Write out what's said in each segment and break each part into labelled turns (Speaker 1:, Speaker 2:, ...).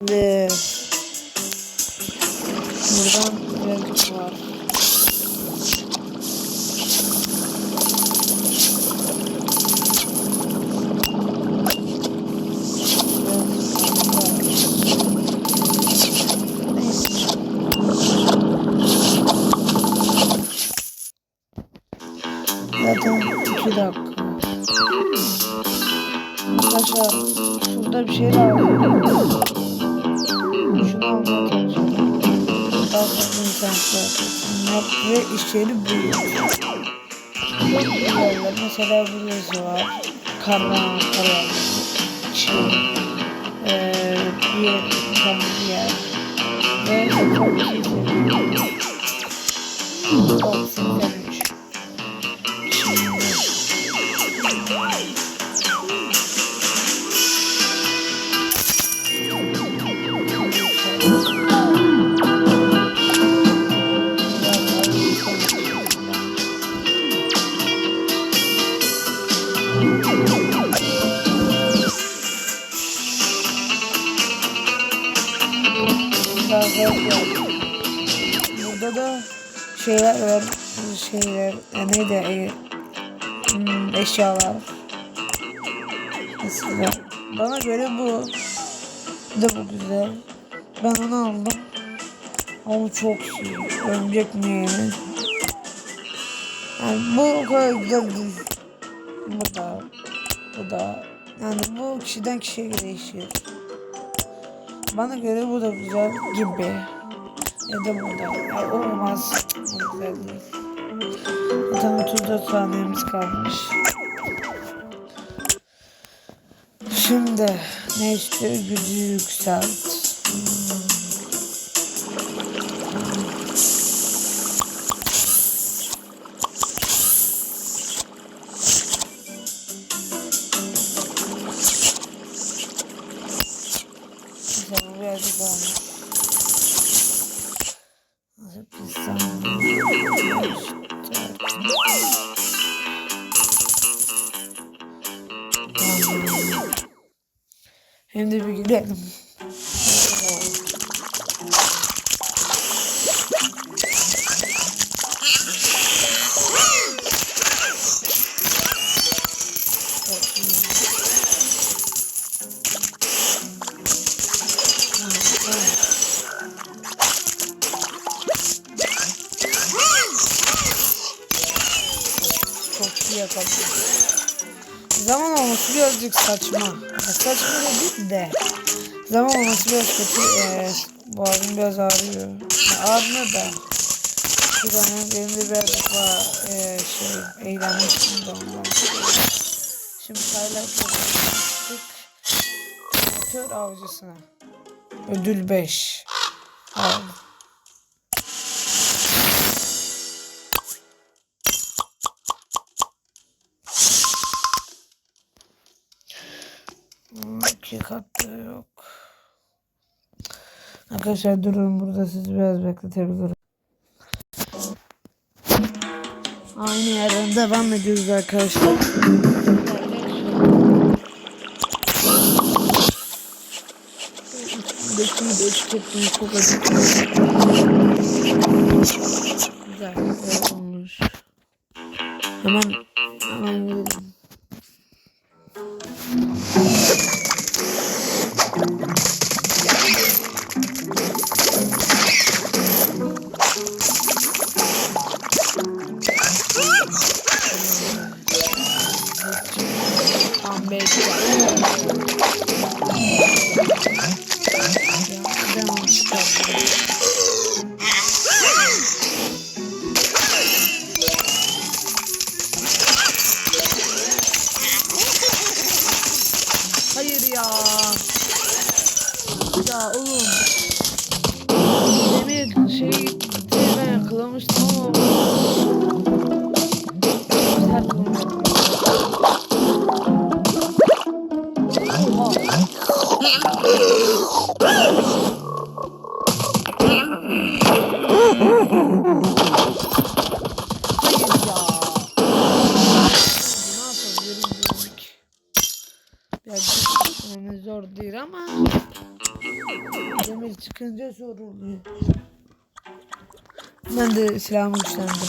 Speaker 1: Şimdi buradan birazcık var. Zaten iki dakika. Arkadaşlar şurada bir şey lazım. İnternette yap ve büyüyor. Çok güzeller. Mesela burası var. Kardan karar. Çin. Ee, bir. Tam bir yer. Ve çok Burada da şeyler var. Şeyler. E, neydi? E, hmm, eşyalar. Mesela bana göre bu de bu güzel. Ben onu aldım. Ama çok iyi. Örümcek mi yani? Yani bu o kadar güzel değil. Bu da. Bu da. Yani bu kişiden kişiye değişiyor. Bana göre bu da güzel gibi. Ya da bu da. Ya olmaz. Bu güzel değil. Zaten 34 saniyemiz kalmış. Şimdi ne istiyor? Gücü yükselt. Hmm. Hem de bir gülelim. Çok iyi yakaladım zaman olması birazcık saçma. Ya saçma dedik de. Zaman olması biraz kötü. Ee, boğazım biraz ağrıyor. Ya da. Şu dönem benim de birazcık var. Ee, şey, eğlenmiştim de ondan. Şimdi paylaştık. Tör avcısına. Ödül 5. Aldım. 2 katta yok. Arkadaşlar durun burada sizi biraz bekletebilirim. Aynı yerden devam ediyoruz arkadaşlar. Götümü de tükettim çok acıktım. Güzel olmuş. Hemen Hayır ya. Ya oğlum. Çıkınca zor oluyor. Ben de silahımı güçlendirdim.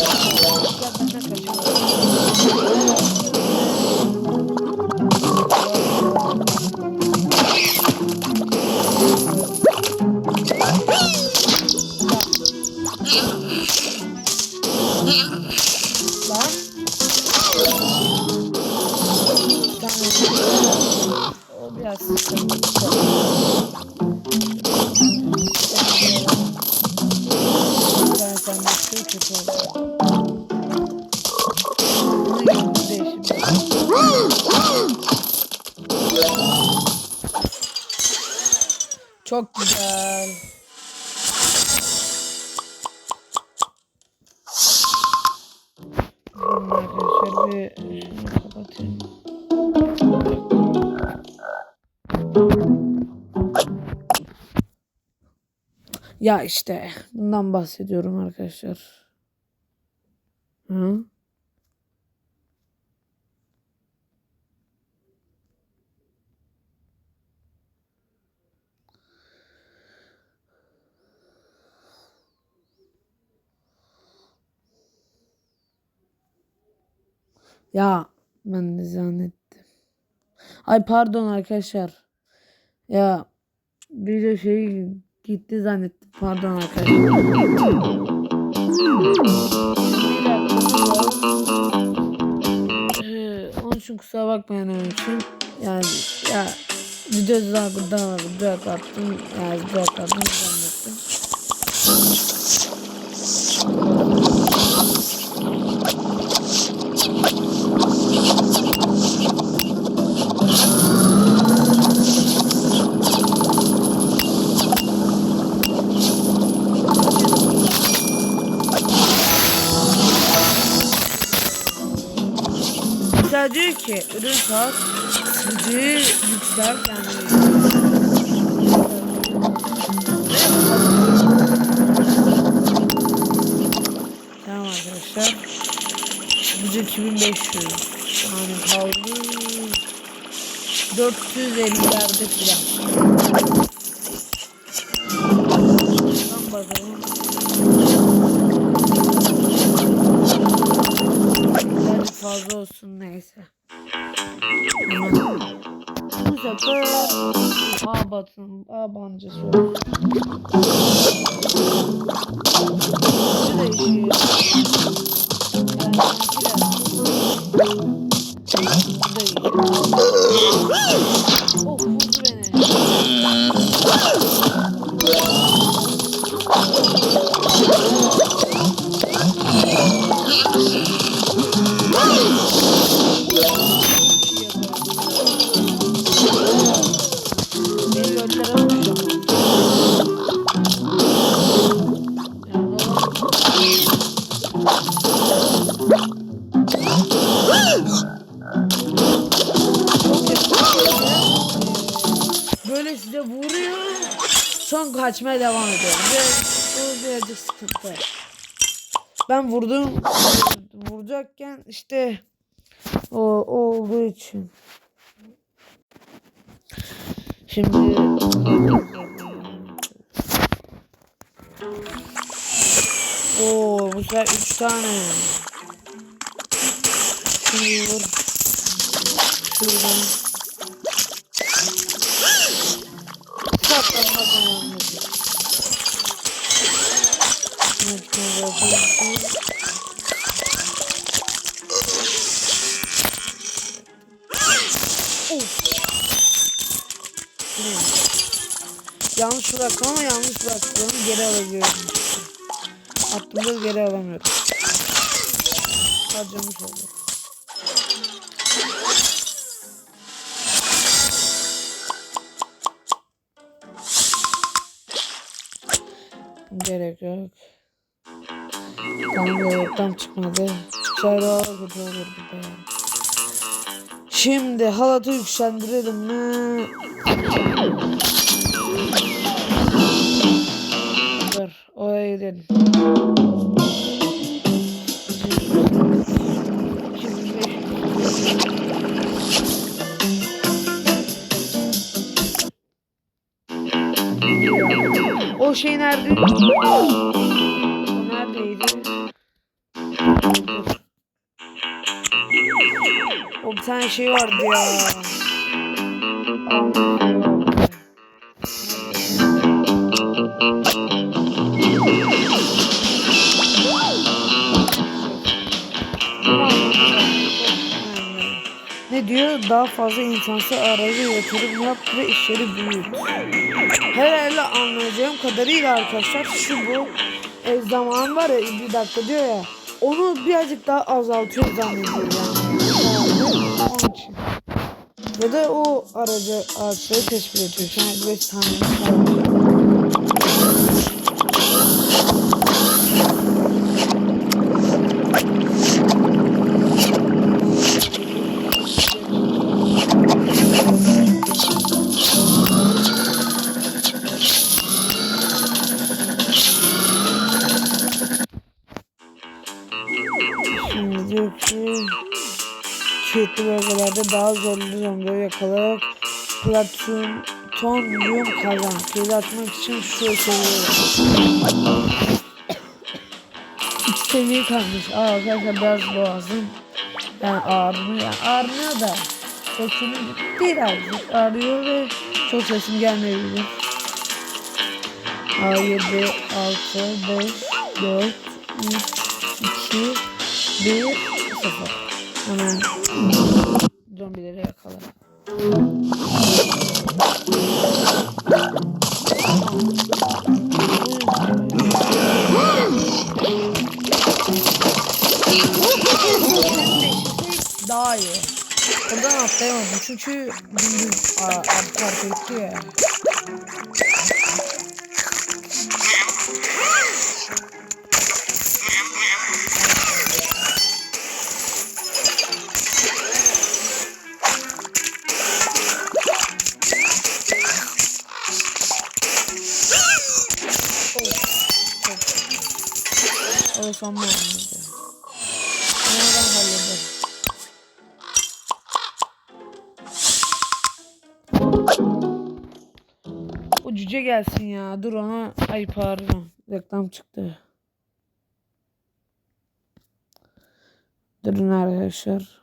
Speaker 1: Ya benden kaçıyor. Çok güzel. Arkadaşlar bir kapatayım. Ya işte bundan bahsediyorum arkadaşlar. Hı? Ya ben de zannettim. Ay pardon arkadaşlar. Ya video şey gitti zannettim. Pardon arkadaşlar. Ee, Onun için kusura bakmayın onun için. Yani ya video daha daha video attım. Yani video attım Mesela diyor ki ürün sat, gücü yüksel yani. Tamam arkadaşlar. Gücü 2500. Yani kaldı 450'lerde filan. Tam Fazla olsun neyse. Bu sefer A batın, A bancası olsun. Bu da. Son kaçmaya devam ediyor. Biraz, bu birazcık sıkıntı. Ben vurdum. Vuracakken işte o, o olduğu için. Şimdi Oo bu sefer 3 tane. Şimdi vur. Şuradan. Saklanma zamanı. Evet, şöyle yapalım. Of. Ne? Yanlış bıraktım ama yanlış bıraktım. Geri alabiliyorum. Attığımda geri alamıyorum. Harcamış oldum. Gerek yok. Tam görekten çıkmadı. Daha kötü olurdu be. Şimdi halatı yükseltirelim mi? Dur oraya gidelim. O şey nerede? O neredeydi? O bir tane şey vardı ya. Ne diyor? Daha fazla insansı aracı yatırım yap ve işleri büyüt. Herhalde anlayacağım kadarıyla arkadaşlar şu bu e, zaman var ya bir dakika diyor ya onu birazcık daha azaltıyor zannediyorum yani. Ya da o aracı araçları tespit ediyor. Şu an 5 tane var. Şimdi diyor ki kilitli bölgelerde daha zorlu zombileri yakalayarak platonyum kazan. Kilidi atmak için şu seviye. İki seviye kalmış. Aa arkadaşlar biraz boğazım. Yani ağrımıyor. Yani ağrımıyor da sesim birazcık ağrıyor ve çok sesim gelmeyebilir. A 7, 6, 5, 4, 3, 2, 1, 0. Hemen zombileri yakala. Daha iyi. Buradan atlayamadım çünkü gündüz arka gitti ya. O sanma olmadı. Nereden hallederim? O cüce gelsin ya. Dur ona. Ay pardon. Reklam çıktı. Durun arkadaşlar.